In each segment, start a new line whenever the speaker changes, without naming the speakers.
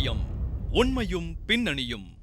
கோப்பியம் உண்மையும் பின்னணியும்.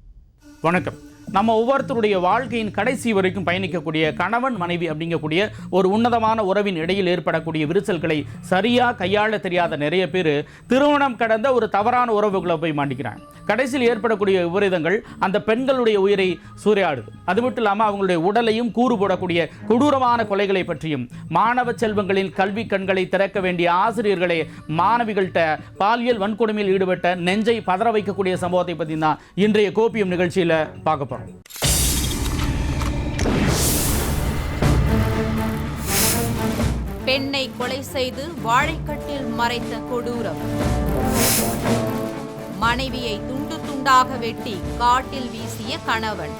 வணக்கம். நம்ம ஒவ்வொருத்தருடைய வாழ்க்கையின் கடைசி வரைக்கும் பயணிக்கக்கூடிய கணவன் மனைவி அப்படிங்கக்கூடிய ஒரு உன்னதமான உறவின் இடையில் ஏற்படக்கூடிய விரிசல்களை சரியாக கையாள தெரியாத நிறைய பேர் திருமணம் கடந்த ஒரு தவறான உறவுகளை போய் மாட்டிக்கிறாங்க. கடைசியில் ஏற்படக்கூடிய விபரீதங்கள் அந்த பெண்களுடைய உயிரை சூறையாடுது. அது மட்டும் இல்லாமல் அவங்களுடைய உடலையும் கூறு போடக்கூடிய கொடூரமான கொலைகளை பற்றியும் மாணவ செல்வங்களின் கல்வி கண்களை திறக்க வேண்டிய ஆசிரியர்களை மாணவிகள்கிட்ட பாலியல் வன்கொடுமையில் ஈடுபட்ட நெஞ்சை பதற வைக்கக்கூடிய சம்பவத்தை பற்றி தான் இன்றைய கோப்பியம் நிகழ்ச்சியில் பார்க்க போகிறோம்
பெண்ணை கொலை செய்து வாழைக்கட்டில் மறைத்த கொடூரம். மனைவியை துண்டு துண்டாக வெட்டி காட்டில் வீசிய கணவன்.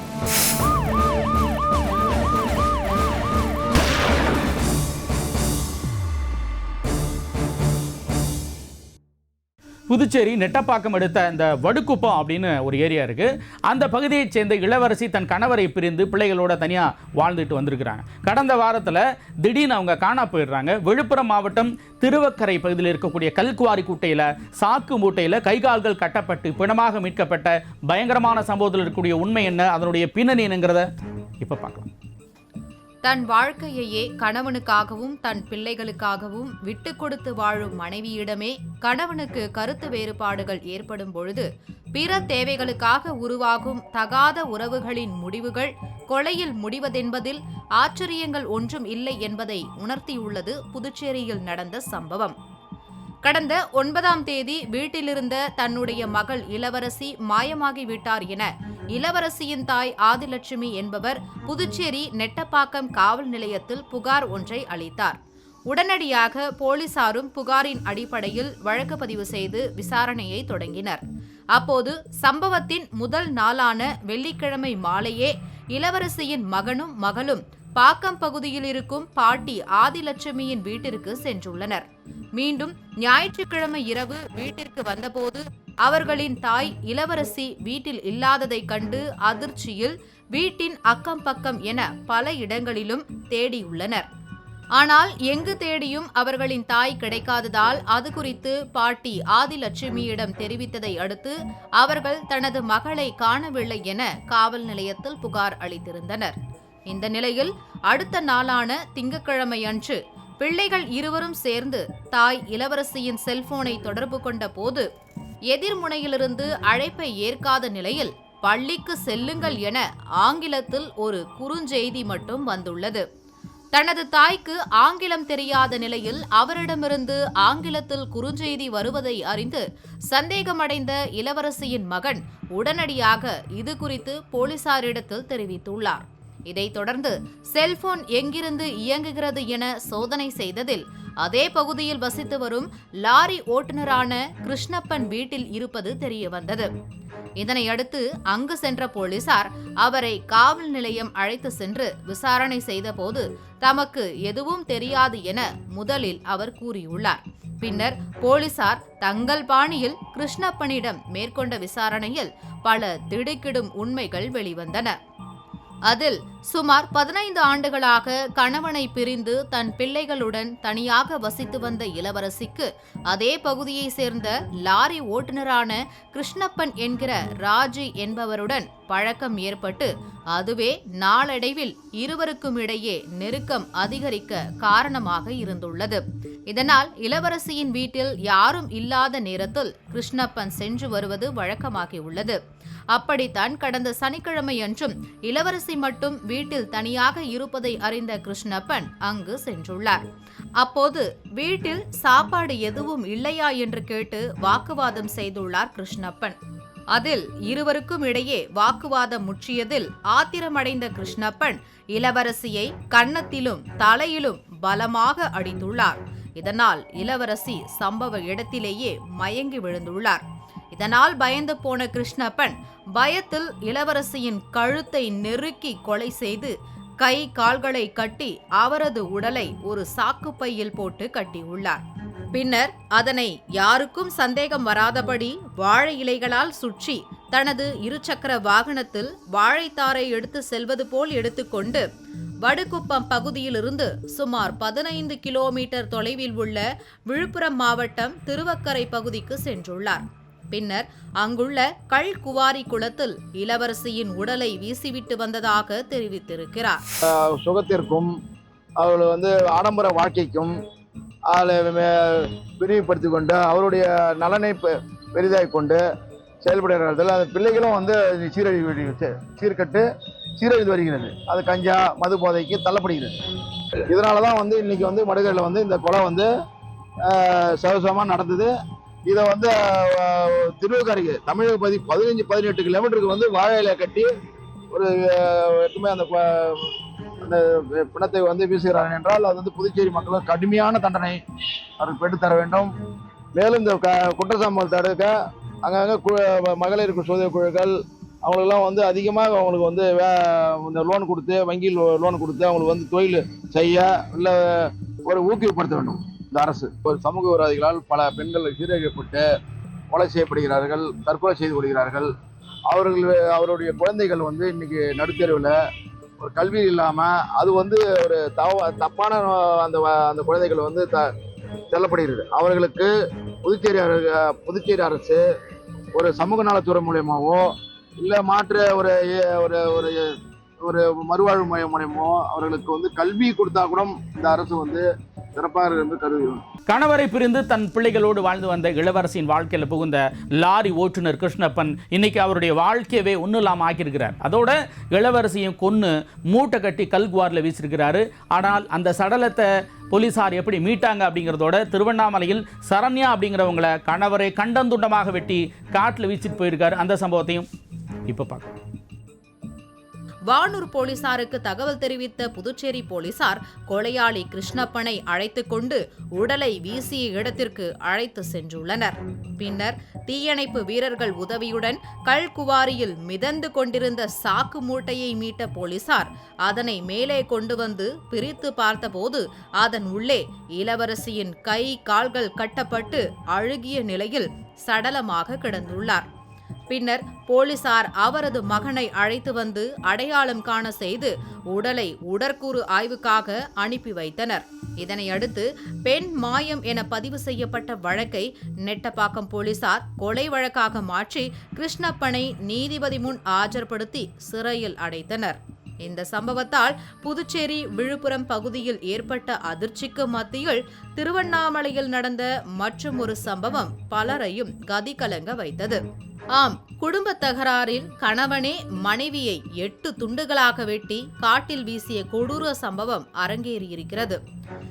புதுச்சேரி நெட்டப்பாக்கம் எடுத்த இந்த வடுக்குப்பம் அப்படின்னு ஒரு ஏரியா இருக்கு. அந்த பகுதியைச் சேர்ந்த இளவரசி தன் கணவரை பிரிந்து பிள்ளைகளோட தனியாக வாழ்ந்துட்டு வந்திருக்கிறாங்க. கடந்த வாரத்தில் திடீர்னு அவங்க காணா போயிடுறாங்க. விழுப்புரம் மாவட்டம் திருவக்கரை பகுதியில் இருக்கக்கூடிய கல்குவாரி குட்டையில் சாக்கு மூட்டையில் கை கால்கள் கட்டப்பட்டு பிணமாக மீட்கப்பட்ட பயங்கரமான சம்பவத்தில் இருக்கக்கூடிய உண்மை என்ன? அதனுடைய பின்னணி என்னங்கிறத இப்போ பார்க்கலாம்.
தன் வாழ்க்கையையே கணவனுக்காகவும் தன் பிள்ளைகளுக்காகவும் விட்டு கொடுத்து வாழும் மனைவியிடமே கணவனுக்கு கருத்து வேறுபாடுகள் ஏற்படும் பொழுது பிற தேவைகளுக்காக உருவாகும் தகாத உறவுகளின் முடிவுகள் கொலையில் முடிவதென்பதில் ஆச்சரியங்கள் ஒன்றும் இல்லை என்பதை உணர்த்தியுள்ளது புதுச்சேரியில் நடந்த சம்பவம். கடந்த ஒன்பதாம் தேதி வீட்டிலிருந்த தன்னுடைய மகள் இளவரசி மாயமாகிவிட்டார் என இளவரசியின் தாய் ஆதிலட்சுமி என்பவர் புதுச்சேரி நெட்டப்பாக்கம் காவல் நிலையத்தில் புகார் ஒன்றை அளித்தார். உடனடியாக போலீசாரும் புகாரின் அடிப்படையில் வழக்கு பதிவு செய்து விசாரணையை தொடங்கினர். அப்போது சம்பவத்தின் முதல் நாளான வெள்ளிக்கிழமை மாலையே இளவரசியின் மகனும் மகளும் பாக்கம் பகுதியில் இருக்கும் பாட்டி ஆதிலட்சுமியின் வீட்டிற்கு சென்றுள்ளனர். மீண்டும் ஞாயிற்றுக்கிழமை இரவு வீட்டிற்கு வந்தபோது அவர்களின் தாய் இளவரசி வீட்டில் இல்லாததைக் கண்டு அதிர்ச்சியில் வீட்டின் அக்கம் பக்கம் என பல இடங்களிலும் தேடியுள்ளனர். ஆனால் எங்கு தேடியும் அவர்களின் தாய் கிடைக்காததால் அது குறித்து பாட்டி ஆதிலட்சுமியிடம் தெரிவித்ததை அடுத்து அவர்கள் தனது மகளை காணவில்லை என காவல் நிலையத்தில் புகார் அளித்திருந்தனர். இந்த நிலையில் அடுத்த நாளான திங்கட்கிழமை அன்று பிள்ளைகள் இருவரும் சேர்ந்து தாய் இளவரசியின் செல்போனை தொடர்பு கொண்ட போது எதிர்முனையிலிருந்து அழைப்பை ஏற்காத நிலையில் பள்ளிக்கு செல்லுங்கள் என ஆங்கிலத்தில் ஒரு குறுஞ்செய்தி மட்டும் வந்துள்ளது. தனது தாய்க்கு ஆங்கிலம் தெரியாத நிலையில் அவரிடமிருந்து ஆங்கிலத்தில் குறுஞ்செய்தி வருவதை அறிந்து சந்தேகமடைந்த இளவரசியின் மகன் உடனடியாக இது குறித்து போலீசாரிடத்தில் தெரிவித்துள்ளார். இதைத் தொடர்ந்து செல்போன் எங்கிருந்து இயங்குகிறது என சோதனை செய்ததில் அதே பகுதியில் வசித்து வரும் லாரி ஓட்டுநரான கிருஷ்ணப்பன் வீட்டில் இருப்பது தெரியவந்தது. இதனையடுத்து அங்கு சென்ற போலீசார் அவரை காவல் நிலையம் அழைத்து சென்று விசாரணை செய்தபோது தமக்கு எதுவும் தெரியாது என முதலில் அவர் கூறியுள்ளார். பின்னர் போலீசார் தங்கள் பாணியில் கிருஷ்ணப்பனிடம் மேற்கொண்ட விசாரணையில் பல திடுக்கிடும் உண்மைகள் வெளிவந்தன. அதில் சுமார் பதினைந்து ஆண்டுகளாக கணவனை பிரிந்து தன் பிள்ளைகளுடன் தனியாக வசித்து வந்த இளவரசிக்கு அதே பகுதியை சேர்ந்த லாரி ஓட்டுநரான கிருஷ்ணப்பன் என்கிற ராஜி என்பவருடன் பழக்கம் ஏற்பட்டு அதுவே நாளடைவில் இருவருக்கும் இடையே நெருக்கம் அதிகரிக்க காரணமாக இருந்துள்ளது. இதனால் இளவரசியின் வீட்டில் யாரும் இல்லாத நேரத்தில் கிருஷ்ணப்பன் சென்று வருவது வழக்கமாகியுள்ளது. அப்படித்தான் கடந்த சனிக்கிழமையன்றும் இளவரசி மட்டும் வீட்டில் தனியாக இருப்பதை அறிந்த கிருஷ்ணப்பன் அங்கு சென்றுள்ளார். அப்போது வீட்டில் சாப்பாடு எதுவும் இல்லையா என்று கேட்டு வாக்குவாதம் செய்துள்ளார் கிருஷ்ணப்பன். அதில் இருவருக்கும் இடையே வாக்குவாதம் முற்றியதில் ஆத்திரமடைந்த கிருஷ்ணப்பன் இளவரசியை கன்னத்திலும் தலையிலும் பலமாக அடித்துள்ளார். இதனால் இளவரசி சம்பவ இடத்திலேயே மயங்கி விழுந்துள்ளார். இதனால் பயந்து போன கிருஷ்ணப்பன் பயத்தில் இளவரசியின் கழுத்தை நெருக்கி கொலை செய்து கை கால்களை கட்டி அவரது உடலை ஒரு சாக்குப்பையில் போட்டு கட்டியுள்ளார். பின்னர் அதனை யாருக்கும் சந்தேகம் வராதபடி வாழை இலைகளால் சுற்றி தனது இருசக்கர வாகனத்தில் வாழைத்தாரை எடுத்து செல்வது போல் எடுத்துக்கொண்டு வடுகுப்பம் பகுதியிலிருந்து சுமார் பதினைந்து கிலோமீட்டர் தொலைவில் உள்ள விழுப்புரம் மாவட்டம் திருவக்கரை பகுதிக்கு சென்றுள்ளார். பின்னர் அங்குள்ள கல்குவாரி குளத்தில் இளவரசியின் உடலை வீசிவிட்டு வந்ததாக தெரிவித்திருக்கிறார்.
சுகத்திற்கும் அவள் வந்து ஆடம்பர வாழ்க்கைக்கும் விரிவுபடுத்தி கொண்டு அவருடைய நலனை பெ- பெரிதாய் கொண்டு செயல்படுகிறார்கள் அந்த பிள்ளைகளும் வந்து சீரழிவு சீர்கட்டு சீரழிந்து வருகிறது. அது கஞ்சா மது போதைக்கு தள்ளப்படுகிறது. இதனால தான் வந்து இன்னைக்கு வந்து மடுகையில் வந்து இந்த கொலை வந்து சகசமாக நடந்தது. இதை வந்து ஆஹ், திருவக்கரைக்கு தமிழக பதி பதினஞ்சு பதினெட்டு கிலோமீட்டருக்கு வந்து வாழை இலையை கட்டி ஒரு எட்டுமே அந்த அந்த பிணத்தை வந்து வீசுகிறார்கள் என்றால் அது வந்து புதுச்சேரி மக்களும் கடுமையான தண்டனை அவருக்கு பெற்றுத்தர வேண்டும். மேலும் இந்த க குற்ற சம்பவம் தடுக்க அங்கங்கே கு மகளிர் சோதனை குழுக்கள் அவங்களுக்கெல்லாம் வந்து அதிகமாக அவங்களுக்கு வந்து வே இந்த லோன் கொடுத்து வங்கியில் லோன் கொடுத்து அவங்களுக்கு வந்து தொழில் செய்ய இல்லை ஒரு ஊக்குவிப்படுத்த வேண்டும். இந்த அரசு. ஒரு சமூக விரோதிகளால் பல பெண்கள் சீரழிக்கப்பட்டு கொலை செய்யப்படுகிறார்கள் தற்கொலை செய்து கொள்கிறார்கள். அவர்கள் அவருடைய குழந்தைகள் வந்து இன்னைக்கு நடுத்தெருவில் ஒரு கல்வி இல்லாமல் அது வந்து ஒரு தவ தப்பான அந்த வ- அந்த குழந்தைகள் வந்து த செல்லப்படுகிறது அவர்களுக்கு புதுச்சேரி அரசு புதுச்சேரி அரசு ஒரு சமூக நலத்துறை மூலயமாவோ இல்லை மாற்று ஒரு ஏ- ஒரு ஒரு ஒரு மறுவாழ்வு மையம் மூலியமோ அவர்களுக்கு வந்து கல்வி கொடுத்தா கூட இந்த அரசு வந்து சிறப்பாக இருந்து கருதுகிறோம்.
கணவரை பிரிந்து தன் பிள்ளைகளோடு வாழ்ந்து வந்த இளவரசியின் வாழ்க்கையில் புகுந்த லாரி ஓட்டுநர் கிருஷ்ணப்பன் இன்னைக்கு அவருடைய வாழ்க்கையவே ஒன்றும் இல்லாமல் ஆக்கியிருக்கிறார். அதோட இளவரசியும் கொன்று மூட்டை கட்டி கல்குவாரில் வீசியிருக்கிறாரு. ஆனால் அந்த சடலத்தை போலீசார் எப்படி மீட்டாங்க அப்படிங்கிறதோட திருவண்ணாமலையில் சரண்யா அப்படிங்கிறவங்கள கணவரை கண்டந்துண்டமாக வெட்டி காட்டில் வீசிட்டு போயிருக்காரு. அந்த சம்பவத்தையும் இப்போ பார்க்கலாம்.
வானூர் போலீசாருக்கு தகவல் தெரிவித்த புதுச்சேரி போலீசார் கொலையாளி கிருஷ்ணப்பனை அழைத்து கொண்டு உடலை வீசிய இடத்திற்கு அழைத்து சென்றுள்ளனர். பின்னர் தீயணைப்பு வீரர்கள் உதவியுடன் கல்குவாரியில் மிதந்து கொண்டிருந்த சாக்கு மூட்டையை மீட்ட போலீசார் அதனை மேலே கொண்டு வந்து பிரித்து பார்த்தபோது அதன் உள்ளே இளவரசியின் கை கால்கள் கட்டப்பட்டு அழுகிய நிலையில் சடலமாக கிடந்துள்ளார். பின்னர் போலீசார் அவரது மகனை அழைத்து வந்து அடையாளம் காண செய்து உடலை உடற்கூறு ஆய்வுக்காக அனுப்பி வைத்தனர். இதனையடுத்து பெண் மாயம் என பதிவு செய்யப்பட்ட வழக்கை நெட்டப்பாக்கம் போலீசார் கொலை வழக்காக மாற்றி கிருஷ்ணப்பனை நீதிபதி முன் ஆஜர்படுத்தி சிறையில் அடைத்தனர். இந்த சம்பவத்தால் புதுச்சேரி விழுப்புரம் பகுதியில் ஏற்பட்ட அதிர்ச்சிக்கு மத்தியில் திருவண்ணாமலையில் நடந்த மற்றும் ஒரு சம்பவம் பலரையும் கதிகலங்க வைத்தது. ஆம் குடும்ப தகராறில் கணவனே மனைவியை எட்டு துண்டுகளாக வெட்டி காட்டில் வீசிய கொடூர சம்பவம் அரங்கேறியிருக்கிறது.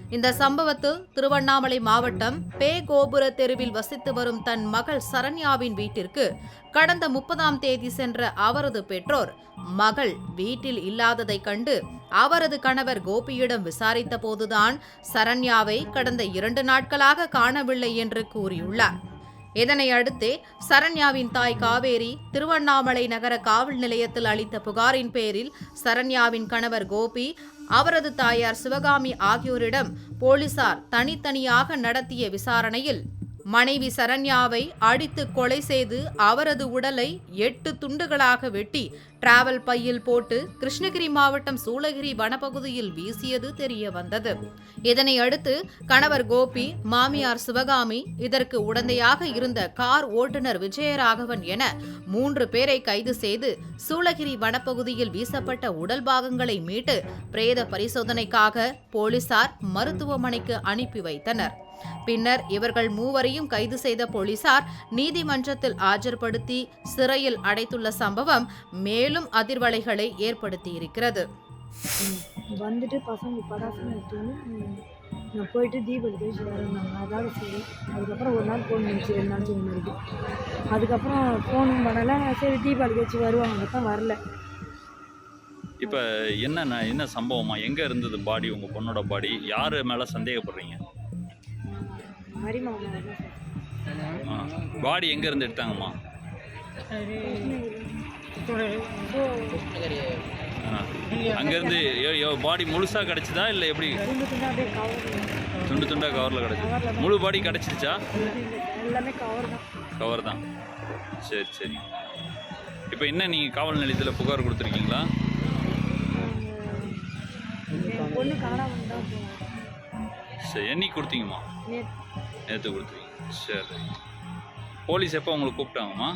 இந்த சம்பவத்தில் திருவண்ணாமலை மாவட்டம் பே கோபுர தெருவில் வசித்து வரும் தன் மகள் சரண்யாவின் வீட்டிற்கு கடந்த முப்பதாம் தேதி சென்ற அவரது பெற்றோர் மகள் வீட்டில் இல்லாததைக் கண்டு அவரது கணவர் கோபியிடம் விசாரித்த போதுதான் சரண்யாவை கடந்த இரண்டு நாட்களாக காணவில்லை என்று கூறியுள்ளார். இதனை அடுத்தே சரண்யாவின் தாய் காவேரி திருவண்ணாமலை நகர காவல் நிலையத்தில் அளித்த புகாரின் பேரில் சரண்யாவின் கணவர் கோபி அவரது தாயார் சிவகாமி ஆகியோரிடம் போலீசார் தனித்தனியாக நடத்திய விசாரணையில் மனைவி சரண்யாவை அடித்து கொலை செய்து அவரது உடலை எட்டு துண்டுகளாக வெட்டி டிராவல் பையில் போட்டு கிருஷ்ணகிரி மாவட்டம் சூளகிரி வனப்பகுதியில் வீசியது தெரிய வந்தது. இதனை அடுத்து கணவர் கோபி மாமியார் சிவகாமி இதற்கு உடந்தையாக இருந்த கார் ஓட்டுநர் விஜயராகவன் என மூன்று பேரை கைது செய்து சூளகிரி வனப்பகுதியில் வீசப்பட்ட உடல் பாகங்களை மீட்டு பிரேத பரிசோதனைக்காக போலீசார் மருத்துவமனைக்கு அனுப்பி வைத்தனர். பின்னர் இவர்கள் மூவரையும் கைது செய்த போலீசார் நீதிமன்றத்தில் ஆஜர்படுத்தி சிறையில் அடைத்துள்ள சம்பவம் மேலும் அதிர்வலைகளை ஏற்படுத்தியிருக்கிறது.
வந்துட்டு பசங்க எடுத்துன்னு நான் போயிட்டு தீபாவளி கழிச்சு வரேன்னாங்க அதோட சரி. அதுக்கப்புறம் ஒரு நாள் ஃபோன் பண்ணிச்சு ரெண்டு நாள் சொன்ன மாதிரி அதுக்கப்புறம் ஃபோனும் பண்ணலை. சரி தீபாவளி கழிச்சு வருவாங்க. தான் வரல.
இப்போ என்னண்ணா என்ன சம்பவமா? எங்கே இருந்தது பாடி உங்கள் பொண்ணோட பாடி யார் மேலே சந்தேகப்படுறீங்க? பாடி எங்கே இருந்து எடுத்தாங்கம்மா அங்கேருந்து பாடி முழுசாக கிடச்சிதா இல்லை எப்படி?
துண்டு
துண்டாக கவரில் கிடச்சி. முழு பாடி கிடச்சிருச்சா?
எல்லாமே கவர் தான்.
கவர் தான் சரி சரி. இப்போ என்ன நீங்கள் காவல் நிலையத்தில் புகார் கொடுத்துருக்கீங்களா? சரி என்னைக்கு கொடுத்தீங்கம்மா?
நேற்று
கொடுத்துருக்கீங்க சரி. போலீஸ் எப்போ உங்களுக்கு கூப்பிட்டாங்கம்மா.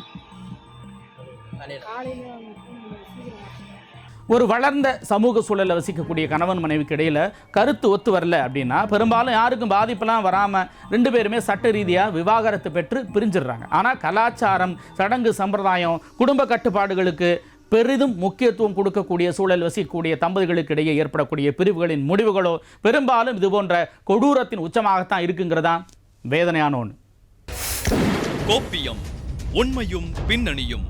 ஒரு வளர்ந்த சமூக சூழலில் வசிக்கக்கூடிய கணவன் மனைவிக்கு இடையில கருத்து ஒத்து வரல அப்படின்னா பெரும்பாலும் யாருக்கும் பாதிப்பெல்லாம் வராமல் ரெண்டு பேருமே சட்ட ரீதியாக விவாகரத்து பெற்று பிரிஞ்சிடுறாங்க. ஆனால் கலாச்சாரம் சடங்கு சம்பிரதாயம் குடும்ப கட்டுப்பாடுகளுக்கு பெரிதும் முக்கியத்துவம் கொடுக்கக்கூடிய சூழல் வசிக்கக்கூடிய தம்பதிகளுக்கு இடையே ஏற்படக்கூடிய பிரிவுகளின் முடிவுகளோ பெரும்பாலும் இது போன்ற கொடூரத்தின் உச்சமாகத்தான் இருக்குங்கிறதா? வேதனையான ஒன்று
கோப்பியம் உண்மையும் பின்னணியும்.